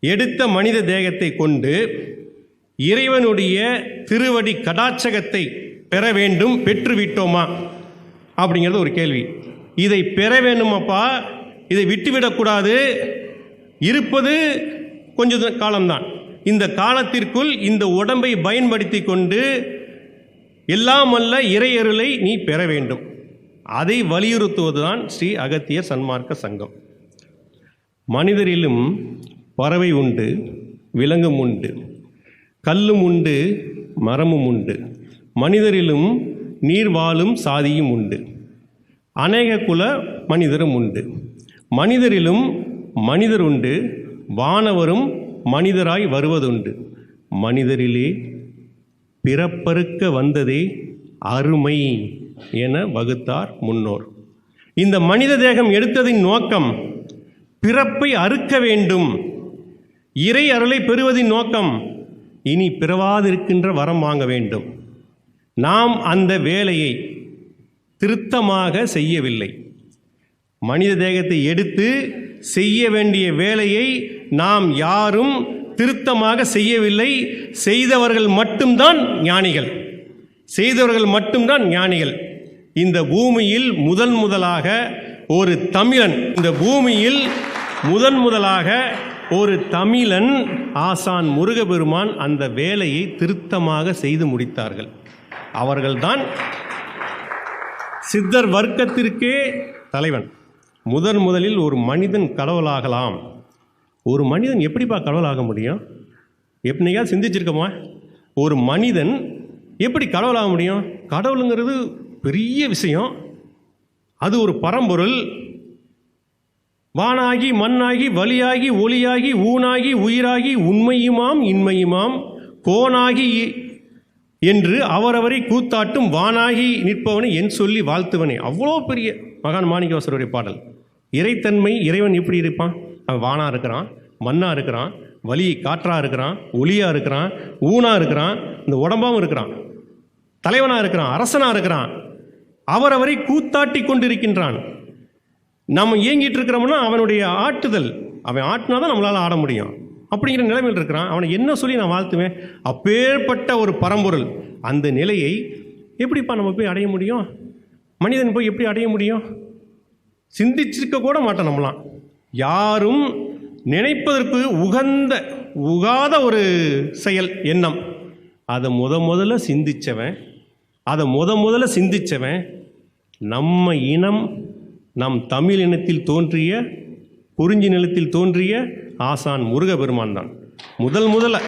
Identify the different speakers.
Speaker 1: எடுத்த மனித தேகத்தை கொண்டு இறைவனுடைய திருவடி கடாட்சகத்தை பெற வேண்டும் பெற்றுவிட்டோமா? அப்படிங்கிறது ஒரு கேள்வி. இதை பெற வேண்டுமப்பா? இதை விட்டுவிடக்கூடாது. இருப்பது கொஞ்ச காலம்தான். இந்த காலத்திற்குள் இந்த உடம்பை பயன்படுத்தி கொண்டு எல்லாம் அல்ல இறையருளை நீ பெற வேண்டும். அதை வலியுறுத்துவதுதான் ஸ்ரீ அகத்திய சன்மார்க்க சங்கம். மனிதரிலும் பறவை உண்டு விலங்கும் உண்டு கல்லும் உண்டு மரமும் உண்டு. மனிதரிலும் நீர் வாழும் சாதியும் உண்டு. அநேக குல மனிதரும் உண்டு. மனிதரிலும் மனிதர் உண்டு வானவரும் மனிதராய் வருவதுண்டு. மனிதரிலே பிறப்பறுக்க வந்ததே அருமை என வகுத்தார் முன்னோர். இந்த மனித தேகம் எடுத்ததின் நோக்கம் பிறப்பை அறுக்க வேண்டும். இறை அருளை பெறுவதின் நோக்கம் இனி பிறவாதிருக்கின்ற வரம் வாங்க வேண்டும். நாம் அந்த வேலையை திருத்தமாக செய்யவில்லை. மனித தேகத்தை எடுத்து செய்ய வேண்டிய வேலையை நாம் யாரும் திருத்தமாக செய்யவில்லை. செய்தவர்கள் மட்டும்தான் ஞானிகள். செய்தவர்கள் மட்டும்தான் ஞானிகள். இந்த பூமியில் முதன் முதலாக ஒரு தமிழன் இந்த பூமியில் முதன் முதலாக ஒரு தமிழன் ஆசான் முருகபெருமான் அந்த வேலையை திருத்தமாக செய்து முடித்தார்கள். அவர்கள்தான் சித்தர் வர்க்கத்திற்கே தலைவன். முதன் முதலில் ஒரு மனிதன் கடவுளாகலாம். ஒரு மனிதன் எப்படிப்பா கடவுளாக முடியும்? எப்படியா சிந்திச்சிருக்கோமா? ஒரு மனிதன் எப்படி கடவுளாக முடியும்? கடவுளுங்கிறது பெரிய விஷயம். அது ஒரு பரம்பொருள். வானாகி மண்ணாகி வலியாகி ஒளியாகி ஊனாகி உயிராகி உண்மையுமாம் இன்மையுமாம் கோனாகி என்று அவரவரை கூத்தாட்டும் வானாகி நிற்பவனை என் சொல்லி வாழ்த்துவனே. அவ்வளோ பெரிய மகான் மாணிக்கவாசருடைய பாடல். இறைத்தன்மை இறைவன் எப்படி இருப்பான்? அவன் வானாக இருக்கிறான் மண்ணாக இருக்கிறான் வலி காற்றாக இருக்கிறான் ஒளியாக இருக்கிறான் ஊனாக இருக்கிறான் இந்த உடம்பாகவும் இருக்கிறான் தலைவனாக இருக்கிறான் அரசனா இருக்கிறான் அவரவரை கூத்தாட்டி கொண்டிருக்கின்றான். நம்ம இயங்கிட்டு இருக்கிறோம்னா அவனுடைய ஆட்டுதல். அவன் ஆட்டினா தான் நம்மளால் ஆட முடியும். அப்படிங்கிற நிலைமையில் இருக்கிறான். அவனை என்ன சொல்லி நான் வாழ்த்துவேன்? அப்பேற்பட்ட ஒரு பரம்பொருள். அந்த நிலையை எப்படிப்பா நம்ம போய் அடைய முடியும்? மனிதன் போய் எப்படி அடைய முடியும்? சிந்திச்சிருக்க கூட மாட்டோம் நம்மளாம். யாரும் நினைப்பதற்கு உகந்த உகாத ஒரு செயல் எண்ணம். அதை முத முதல்ல சிந்திச்சவன் அதை முத முதல்ல சிந்திச்சவன் நம்ம இனம் நம் தமிழ் இனத்தில் தோன்றிய குறிஞ்சி நிலத்தில் தோன்றிய ஆசான் முருகபெருமான் தான் முதல் முதல்ல